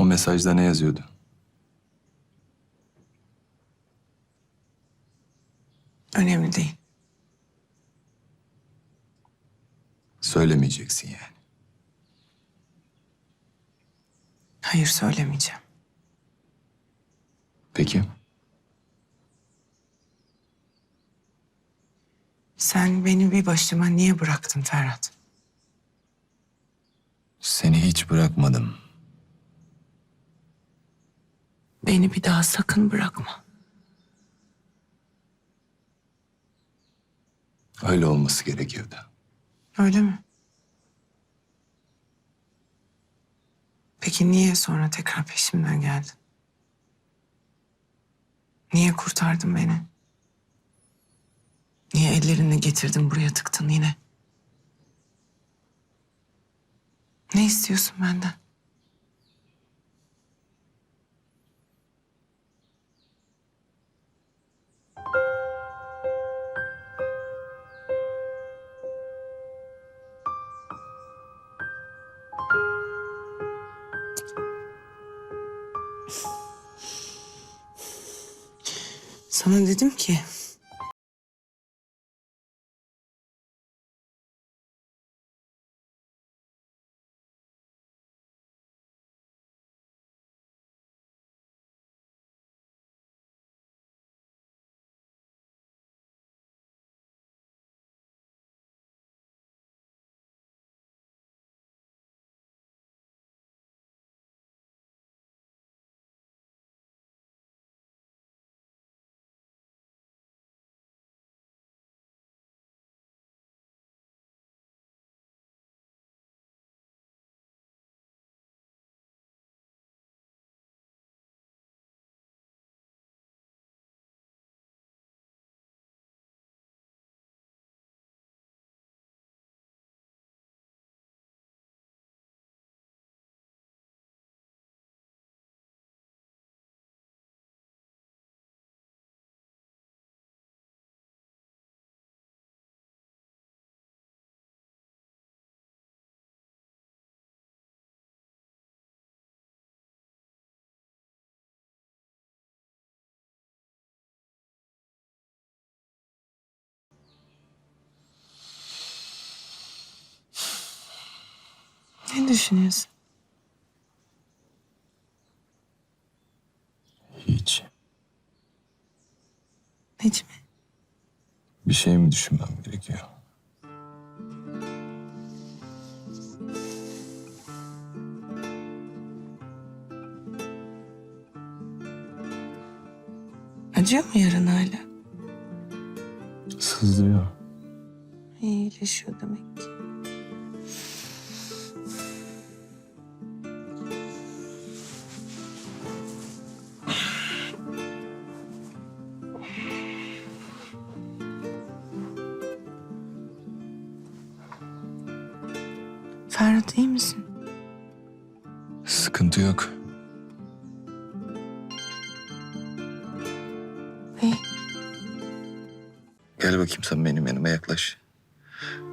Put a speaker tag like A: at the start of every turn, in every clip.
A: O mesajda ne yazıyordu?
B: Önemli değil.
A: Söylemeyeceksin yani.
B: Hayır söylemeyeceğim.
A: Peki.
B: Sen beni bir başıma niye bıraktın Ferhat?
A: Seni hiç bırakmadım.
B: Beni bir daha sakın bırakma.
A: Öyle olması gerekiyordu.
B: Öyle mi? Peki niye sonra tekrar peşimden geldin? Niye kurtardın beni? Niye ellerinle getirdin buraya tıktın yine? Ne istiyorsun benden? Sana dedim ki düşünüyorsun?
A: Hiç.
B: Necmi?
A: Bir şey mi düşünmem gerekiyor?
B: Acıyor mu yarın hala?
A: Sızlıyor.
B: İyileşiyor demek ki.
A: Sıkıntı yok.
B: İyi.
A: Gel bakayım sen benim yanıma yaklaş.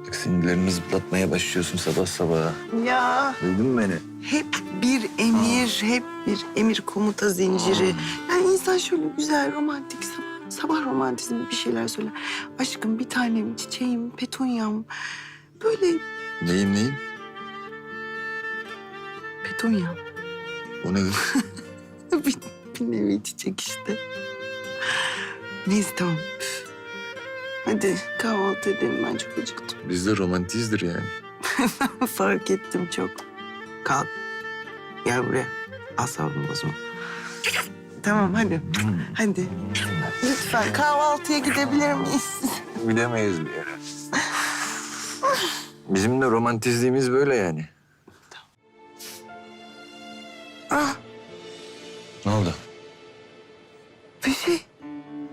A: Bak sinirlerimi zıplatmaya başlıyorsun sabah sabah.
C: Ya
A: Duydun mu beni?
C: hep bir emir, hep bir emir komuta zinciri. Yani insan şöyle güzel, romantik, sabah, sabah romantizmi bir şeyler söyler. Aşkım, bir tanem, çiçeğim, petunyam. Böyle
A: Neyim neyim?
C: petunyam.
A: O ne
C: bir, bir nevi çiçek işte. Neyse tamam. Hadi kahvaltı edelim. Ben çok acıktım.
A: Biz de romantizdir yani.
C: Fark ettim çok. Kalk. Gel buraya. Asabımı bozma. Tamam hadi. Hadi. Lütfen kahvaltıya gidebilir miyiz?
A: Bilemeyiz bir yere. Bizim de romantizliğimiz böyle yani. Ne oldu?
C: bir şey.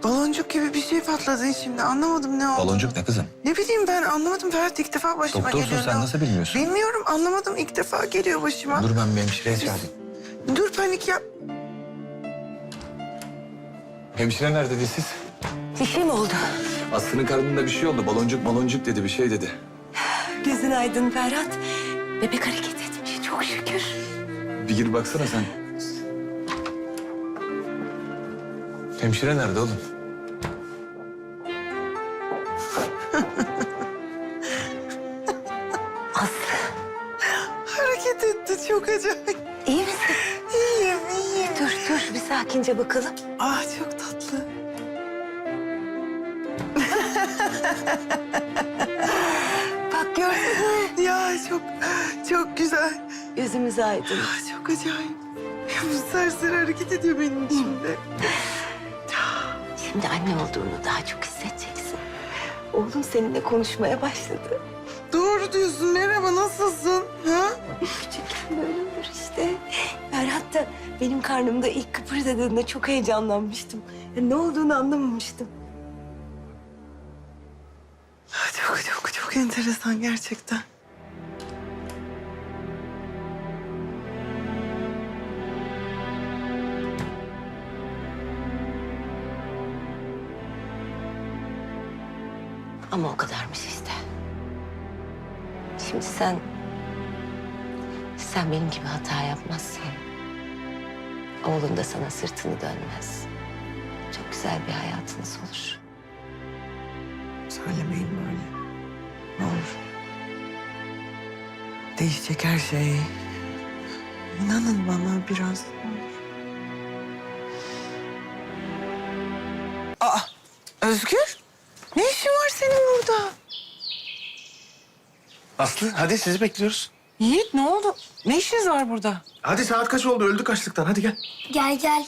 C: Baloncuk gibi bir şey patladı içimde. Anlamadım ne oldu.
A: Baloncuk ne kızım?
C: Ne bileyim ben anlamadım. Ferhat ilk defa başıma
A: Doktorsun
C: geliyor.
A: sen
C: Ne-
A: nasıl bilmiyorsun?
C: Bilmiyorum anlamadım. ilk defa geliyor başıma.
A: Dur ben bir hemşireye çağırayım.
C: Dur panik yap.
A: Hemşire nerede dedi siz?
D: Bir şey mi oldu?
A: Aslı'nın karnında bir şey oldu. Baloncuk baloncuk dedi bir şey dedi.
D: Gözün aydın Ferhat. Bebek hareket etmiş çok şükür.
A: Bir gir baksana sen. Hemşire nerede oğlum?
D: Aslı
C: Hareket etti çok acayip.
D: iyi misin?
C: İyiyim iyiyim.
D: Dur dur bir sakince bakalım.
C: Ah çok tatlı.
D: Bak gördün mü?
C: Ya çok çok güzel.
D: Gözümüz aydın.
C: Ah, çok acayip. Bu serseri hareket ediyor benim içimde.
D: Şimdi anne olduğunu daha çok hissedeceksin. Oğlum seninle konuşmaya başladı.
C: Doğru diyorsun. Merhaba nasılsın? Ha?
D: Küçükken böyle olur işte. Ferhat da benim karnımda ilk kıpırdadığında çok heyecanlanmıştım. Ya ne olduğunu anlamamıştım.
C: Çok çok çok enteresan gerçekten.
D: Ama o kadarmış işte. Şimdi sen... Sen benim gibi hata yapmazsan... Oğlun da sana sırtını dönmez. Çok güzel bir hayatınız olur.
C: Söylemeyin böyle. Ne olur. Değişecek her şey. İnanın bana biraz. Aa, Özgür? Ne işin var senin burada?
E: Aslı hadi sizi bekliyoruz.
B: Yiğit ne oldu? Ne işiniz var burada?
E: Hadi saat kaç oldu öldük açlıktan hadi gel.
F: Gel gel.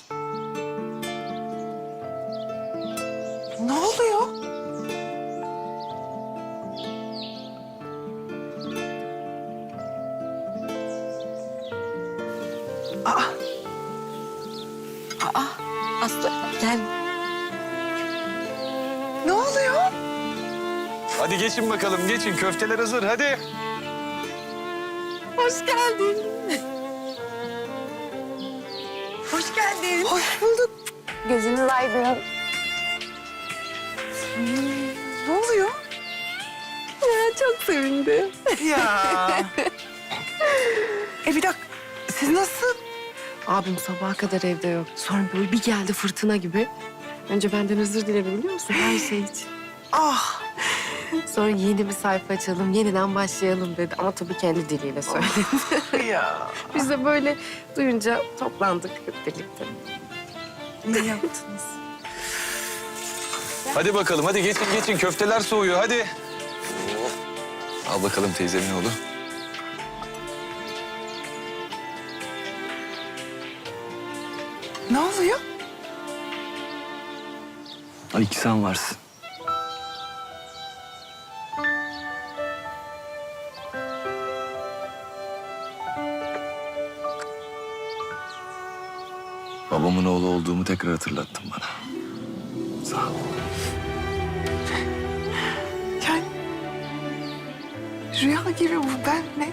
B: Ne oluyor?
D: Aslı gel.
A: Hadi geçin bakalım geçin köfteler hazır hadi.
C: Hoş geldin. Hoş geldin. Hoş bulduk.
F: Gözünüz aydın.
C: Ne oluyor?
F: Ya, çok sevindim.
C: Ya. e bir dakika. Siz nasıl?
G: Abim sabaha kadar evde yok. Sonra böyle bir geldi fırtına gibi. Önce benden özür diledi biliyor musun? Her şey için.
C: Ah.
G: Sonra yeni bir sayfa açalım, yeniden başlayalım dedi. Ama tabii kendi diliyle söyledi.
C: ya.
G: Biz de böyle duyunca toplandık hep birlikte.
C: İyi yaptınız.
A: Hadi bakalım hadi geçin geçin köfteler soğuyor hadi. Al bakalım teyzemin oğlu.
C: Ne oluyor?
A: Ay ki sen varsın. Babamın oğlu olduğumu tekrar hatırlattın bana. Sağ ol.
C: Yani rüya gibi bu ben ne?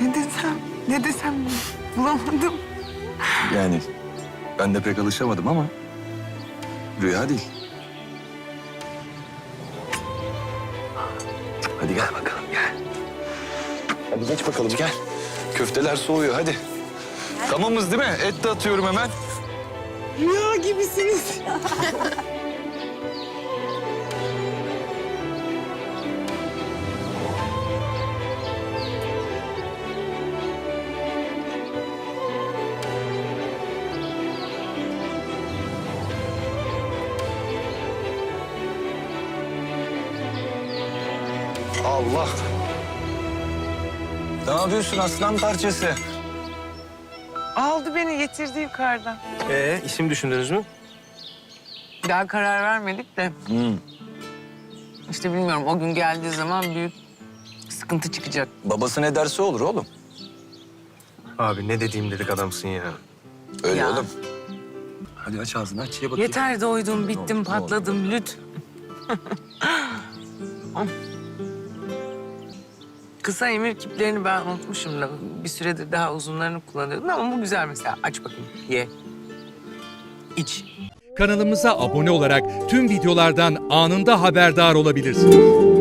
C: Ne desem, ne desem bulamadım.
A: Yani ben de pek alışamadım ama rüya değil. Hadi gel bakalım gel. Hadi geç bakalım gel. Köfteler soğuyor hadi. Tamamız değil mi? Et de atıyorum hemen.
C: Rüya gibisiniz.
A: Allah. Ne yapıyorsun aslan parçası?
B: Aldı beni getirdi yukarıdan.
E: Ee isim düşündünüz mü?
B: Daha karar vermedik de
A: Hmm.
B: işte bilmiyorum o gün geldiği zaman büyük sıkıntı çıkacak.
A: Babası ne derse olur oğlum.
E: Abi ne dediğim dedik adamsın ya.
A: Öyle
B: Ya.
A: oğlum. Hadi aç ağzını aç ye bakayım.
B: Yeter doydum, bittim, patladım lüt. Kısa emir kiplerini ben unutmuşum da bir süredir daha uzunlarını kullanıyordum ama bu güzel mesela. Aç bakayım, ye. İç.
H: Kanalımıza abone olarak tüm videolardan anında haberdar olabilirsiniz.